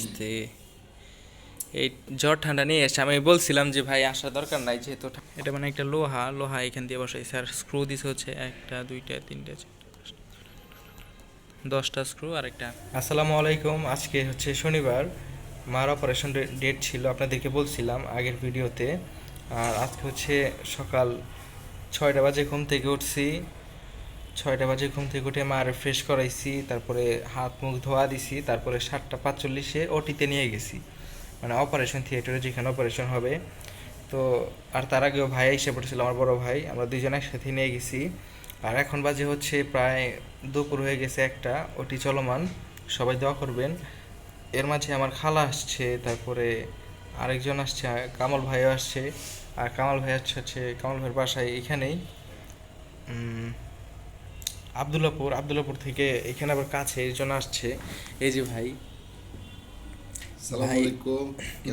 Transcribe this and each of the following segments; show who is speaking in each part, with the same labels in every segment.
Speaker 1: আস্তে। এই জ্বর ঠান্ডা নিয়ে এসছে আমি বলছিলাম যে ভাই আসার দরকার নাই যেহেতু এটা মানে একটা লোহা লোহা এখান দিয়ে বসাই। স্যার স্ক্রু দিছে হচ্ছে একটা দুইটা তিনটা দশটা স্ক্রু আর একটা। আসসালামু আলাইকুম। আজকে হচ্ছে শনিবার। মার অপারেশন ডেট ছিল আপনাদেরকে বলছিলাম আগের ভিডিওতে আর আজকে হচ্ছে সকাল ছয়টা বাজে ঘুম থেকে উঠছি। ছয়টা বাজে ঘুম থেকে উঠে মার ফ্রেশ করাইছি, তারপরে হাত মুখ ধোয়া দিছি, তারপরে সাতটা পাঁচচল্লিশে ওটিতে নিয়ে গেছি। মানে অপারেশন থিয়েটারে যেখানে অপারেশন হবে। তো আর তার আগেও ভাই এসে পড়েছিল, আমার বড় ভাই, আমরা দুজন একসাথে নিয়ে গেছি। আর এখন বাজে হচ্ছে প্রায় দুপুর হয়ে গেছে একটা ওটি চলমান, সবাই দোয়া করবেন। এর মাঝে আমার খালা আসছে, তারপরে আরেকজন আসছে, কামাল ভাইও আসছে। আর কামাল ভাই আসছে হচ্ছে, কামাল ভাইয়ের বাসায় এখানেই। আবদুল্লাপুর আবদুল্লাপুর থেকে এখানে আবার কাছে এই জন্য আসছে। এই যে ভাই।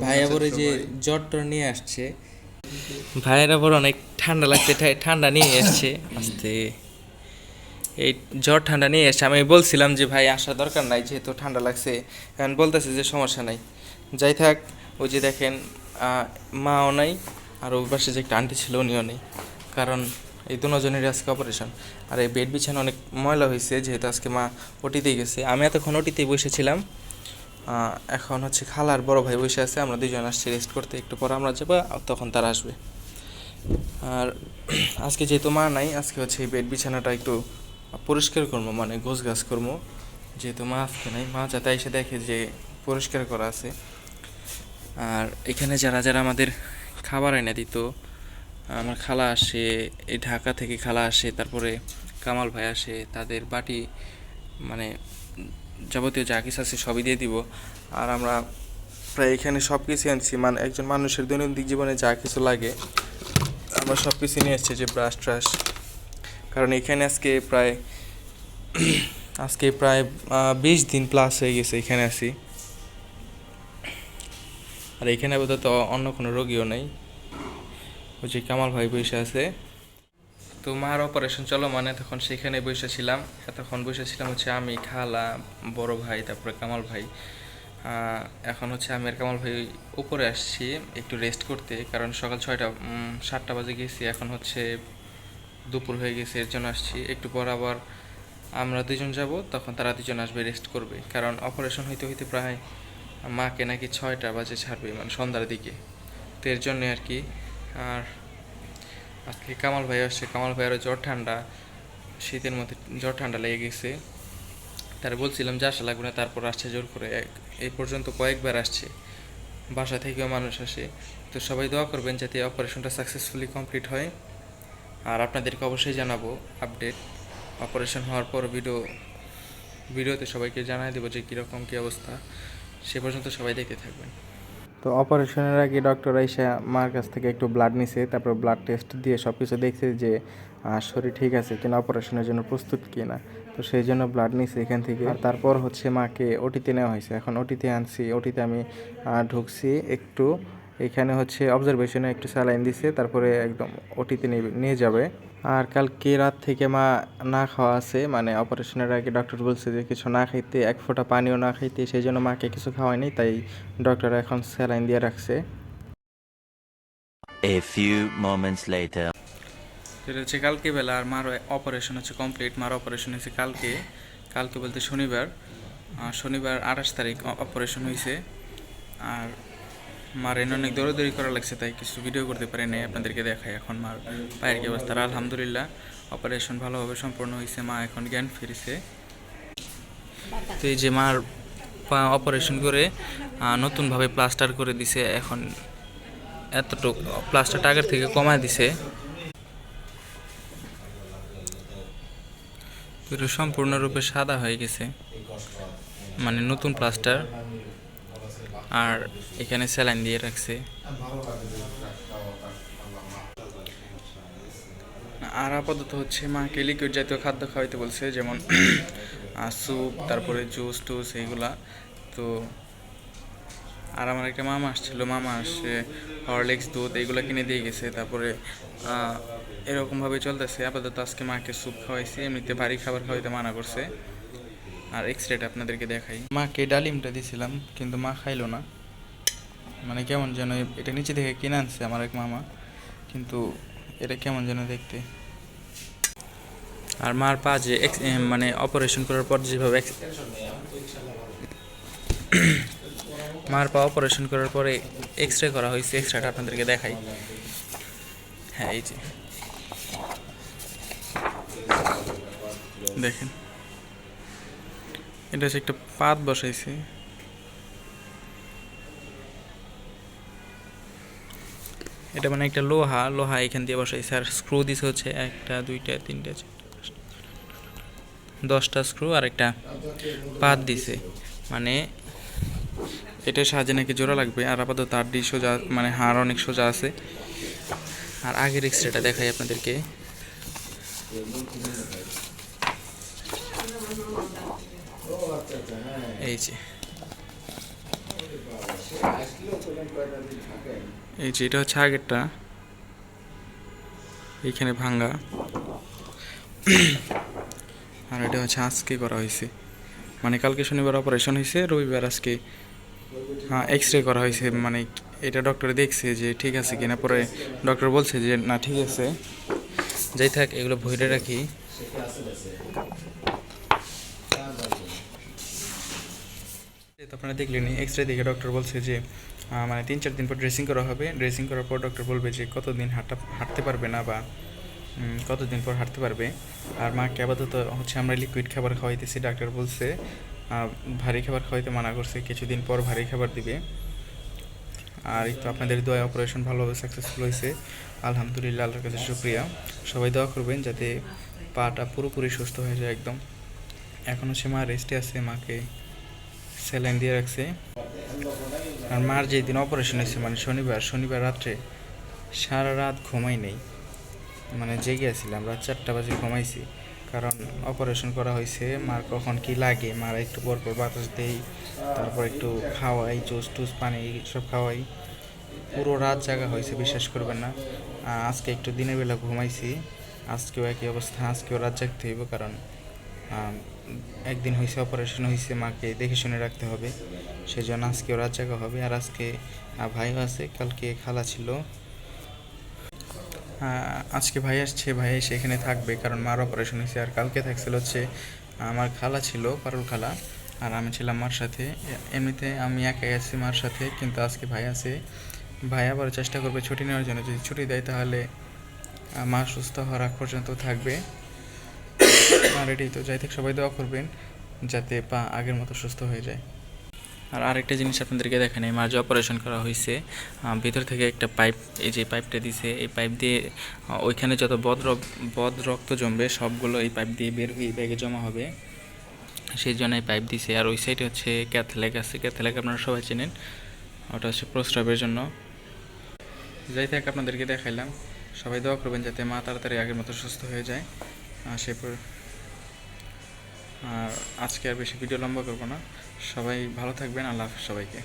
Speaker 1: ভাই- আবার যে
Speaker 2: সবাই?
Speaker 1: জ্বর টর নিয়ে আসছে। ভাইয়ের আবার অনেক ঠান্ডা লাগছে ঠান্ডা নিয়ে এসছে। আসতে। এই জ্বর ঠান্ডা নিয়ে এসছে। আমি বলছিলাম যে ভাই আসার দরকার নাই যেহেতু ঠান্ডা লাগছে। এখন বলতেছে যে সমস্যা নাই। যাই থাক ওই যে দেখেন মাও নাই আর ওই পাশে যে একটা আন্টি ছিল উনিও নেই। কারণ এই দুজনেরই আজকে অপারেশন আর এই বেড বিছানা অনেক ময়লা হয়েছে, যেহেতু আজকে মা ওটিতেই গেছে। আমি এতক্ষণ ওটিতেই বসেছিলাম। এখন হচ্ছে খালার বড় ভাই বসে আছে, আমরা দুজন আসছি রেস্ট করতে, একটু পর আমরা যাব তখন তারা আসবে। আর আজকে যেহেতু মা নাই, আজকে হচ্ছে এই বেড বিছানাটা একটু পরিষ্কার করব মানে গোছ গাছ করব। যেহেতু মা আজকে নাই, মা যাতে এসে দেখে যে পরিষ্কার করা আছে। আর এখানে যারা যারা আমাদের খাবার এনে দিত আমার খালা আসে, এই ঢাকা থেকে খালা আসে, তারপরে কামাল ভাই আসে, তাদের বাটি মানে যাবতীয় যা কিছু আছে সবই দিয়ে দিব। আর আমরা প্রায় এখানে সব কিছু আনছি মানে একজন মানুষের দৈনন্দিন জীবনে যা কিছু লাগে, আমরা সব কিছু নিয়ে এসেছি যে ব্রাশ ট্রাশ কারণ এখানে আজকে প্রায় আজকে প্রায় বিশ দিন প্লাস হয়ে গেছে এখানে আসি আর এখানে আপাতত অন্য কোনো রোগীও নেই। ওই যে কামাল ভাই বসে আছে। তো মার অপারেশন চলো মানে তখন সেখানে বসেছিলাম এতক্ষণ বসেছিলাম হচ্ছে আমি, খালা, বড় ভাই, তারপরে কামাল ভাই। এখন হচ্ছে আমি আর কামাল ভাই উপরে আসছি একটু রেস্ট করতে, কারণ সকাল ছয়টা সাতটা বাজে গেছি, এখন হচ্ছে দুপুর হয়ে গেছে, এর জন্য আসছি। একটু পর আবার আমরা দুজন যাব, তখন তারা দুজন আসবে রেস্ট করবে। কারণ অপারেশন হইতে হইতে প্রায় মাকে নাকি ছয়টা বাজে ছাড়বে মানে সন্ধ্যার দিকে। তো এর জন্য আর কি আর আজকে কামাল ভাই আসছে। কামাল ভাইয়েরও জ্বর ঠান্ডা, শীতের মধ্যে জ্বর ঠান্ডা লেগে গেছে। তার বলছিলাম, যে আসা লাগবে না, তারপর আসছে জোর করে। এই পর্যন্ত কয়েকবার আসছে। বাসা থেকেও মানুষ আসে। তো সবাই দোয়া করবেন যাতে অপারেশনটা সাকসেসফুলি কমপ্লিট হয়। আর আপনাদেরকে অবশ্যই জানাব আপডেট অপারেশন হওয়ার পর ভিডিও ভিডিওতে সবাইকে জানাই দেবো যে কীরকম কী অবস্থা। সে পর্যন্ত সবাই দেখতে থাকবেন। তো অপারেশনের আগে ডক্টর আইসা মার কাছ থেকে একটু ব্লাড নিছে, তারপর ব্লাড টেস্ট দিয়ে সব কিছু দেখছে যে শরীর ঠিক আছে কিনা, অপারেশনের জন্য প্রস্তুত কিনা। তো সেই জন্য ব্লাড নিছে এখান থেকে। আর তারপর হচ্ছে মাকে ওটিতে নেওয়া হয়েছে। এখন ওটিতে আনছি ওটিতে আমি ঢুকছি একটু। এখানে হচ্ছে অবজারভেশনে একটু স্যালাইন দিছে, তারপরে একদম ওটিতে নিয়ে যাবে। আর কালকে রাত থেকে মা না খাওয়া আছে মানে অপারেশনের আগে ডক্টর বলছে যে কিছু না খাইতে এক ফোঁটা পানিও না খাইতে সেই জন্য মাকে কিছু খাওয়ায়নি তাই ডক্টর এখন স্যালাইন দিয়ে রাখছে।
Speaker 3: A few moments later.
Speaker 1: সেটা হচ্ছে কালকে বেলা আর মার অপারেশন হচ্ছে কমপ্লিট মার অপারেশন হয়েছে কালকে। কালকে বলতে শনিবার। শনিবার আঠাশ তারিখ অপারেশন হয়েছে। আর মার এনে অনেক দৌড়াদৌড়ি করা লাগছে, তাই কিছু ভিডিও করতে পারি নাই, আপনাদেরকে দেখাই এখন মার পায়ের কি অবস্থা। আলহামদুলিল্লাহ অপারেশন ভালোভাবে সম্পূর্ণ হয়েছে মা এখন জ্ঞান ফিরেছে। তো এই যে মার পা অপারেশন করে নতুনভাবে প্লাস্টার করে দিছে, এখন এতটুকু প্লাস্টারটা আগের থেকে কমায় দিছে। সম্পূর্ণরূপে সাদা হয়ে গেছে মানে নতুন প্লাস্টার আর এখানে স্যালাইন দিয়ে রাখছে। আর আপাতত হচ্ছে মাকে লিকুইড জাতীয় খাদ্য খাওয়াইতে বলছে, যেমন স্যুপ তারপরে জুস টুস এইগুলা। তো আর আমার একটা মামা আসছিল, মামা আসছে হরলিক্স দুধ এইগুলো কিনে দিয়ে গেছে, তারপরে এরকমভাবে চলতেছে। আপাতত আজকে মাকে স্যুপ খাওয়াইছি, এমনিতে ভারী খাবার খাওয়াইতে মানা করছে। আর এক্স রেটা আপনাদেরকে দেখাই। মাকে ডালিমটা দিয়েছিলাম কিন্তু মা খাইলো না। মানে কেমন যেন এটা নিচে থেকে কিনে আনছে আমার এক মামা, কিন্তু এটা কেমন যেন দেখতে। আর মার পা যে মানে অপারেশন করার পর যেভাবে মার পা অপারেশন করার পরে এক্স রে করা হয়েছে। এক্স রেটা আপনাদেরকে দেখাই। হ্যাঁ এই যে। দেখেন। এটা হচ্ছে একটা পাত বসাইছে। এটা মানে একটা লোহা লোহা এখান দিয়ে বসাইছে। আর স্ক্রু দিছে হচ্ছে একটা, দুইটা, তিনটা দশটা স্ক্রু আর একটা পাত দিছে। মানে এটা সাহায্যে নাকি জোড়া লাগবে। আর আপাতত তার ডি সোজা মানে হাড় অনেক সোজা আছে। আর আগের এক্স রেটা দেখাই আপনাদেরকে। এই যে। এই যে, এটা হচ্ছে আগেরটা। এইখানে ভাঙ্গা। আর এটা হচ্ছে আজকে করা হয়েছে। মানে কালকে শনিবার অপারেশন হয়েছে, রবিবার আজকে হ্যাঁ এক্স রে করা হয়েছে। মানে এটা ডক্টর দেখছে যে ঠিক আছে কিনা, পরে ডক্টর বলছে যে না, ঠিক আছে। যাই থাক, এগুলো ভইরে রাখি। তো আপনারা দেখলেন এক্স রে দেখে ডক্টর বলছে যে মানে তিন চার দিন পর ড্রেসিং করা হবে। ড্রেসিং করার পর ডক্টর বলবে যে, কতদিন হাঁটা, হাঁটতে পারবে না বা কতদিন পর হাঁটতে পারবে। আর মাকে আপাতত হচ্ছে আমরা লিকুইড খাবার খাওয়াইতেছি ডাক্তার বলছে ভারী খাবার খাওয়াইতে মানা করছে, কিছুদিন পর ভারী খাবার দিবে। আর তো আপনাদের দোয়া অপারেশন ভালোভাবে সাকসেসফুল হয়েছে আলহামদুলিল্লাহ, আল্লাহর কাছে শুক্রিয়া। সবাই দোয়া করবেন যাতে পাটা পুরোপুরি সুস্থ হয়ে যায় একদম। এখন হচ্ছে মা রেস্টে আছে, মাকে স্যালাইন দিয়ে রাখছে। আর মার যেই দিন অপারেশন হয়েছে মানে শনিবার শনিবার রাত্রে সারা রাত ঘুমাই নেই। মানে জেগে আছিলাম, রাত চারটা বাজে ঘুমাইছি। কারণ অপারেশন করা হয়েছে, মার কখন কি লাগে, মার একটু পর পর বাতাস দেই, তারপর একটু খাওয়াই, জুস টুস, পানি সব খাওয়াই। পুরো রাত জাগা হয়েছে, বিশ্বাস করবেন না। আজকে একটু দিনের বেলা ঘুমাইছি, আজকেও একই অবস্থা, আজকেও রাত জাগতে হইব কারণ একদিন হয়েছে অপারেশন হয়েছে মাকে দেখে শুনে রাখতে হবে। সেই জন্য আজকেও রাত জাগা হবে। আর আজকে ভাইও আছে, কালকে খালা ছিল। আজকে ভাই আসছে, ভাই এসে এখানে থাকবে, কারণ মার অপারেশন হয়েছে আর কালকে থাকছিল হচ্ছে, আমার খালা ছিল, পারুল খালা। আর আমি ছিলাম মার সাথে। এমনিতে আমি একাই আছি মার সাথে, কিন্তু আজকে ভাই আছে। ভাই আবার চেষ্টা করবে ছুটি নেওয়ার জন্য। যদি ছুটি দেয় তাহলে মা সুস্থ হওয়ার পর্যন্ত থাকবে। আর এটাই তো যাই থেকে, সবাই দোয়া করবেন যাতে পা আগের মতো সুস্থ হয়ে যায়। আর আরেকটা জিনিস আপনাদেরকে দেখেন এই যে অপারেশন করা হয়েছে। ভিতর থেকে একটা পাইপ এই যে পাইপটা দিছে, এই পাইপ দিয়ে ওইখানে যত বদ বদ রক্ত জমবে, সবগুলো এই পাইপ দিয়ে বের হয়ে ব্যাগে জমা হবে। সেই জন্য এই পাইপ দিছে। আর ওই সাইডে হচ্ছে ক্যাথলেক আছে। ক্যাথলেক আপনারা সবাই চেনেন। ওটা হচ্ছে প্রস্রাবের জন্য। যাই থাক, আপনাদেরকে দেখাইলাম। সবাই দোয়া করবেন যাতে মা তাড়াতাড়ি আগের মতো সুস্থ হয়ে যায়। সে আর আজকে আর বেশি ভিডিও লম্বা করব না। সবাই ভালো থাকবেন আল্লাহ হাফেজ সবাইকে।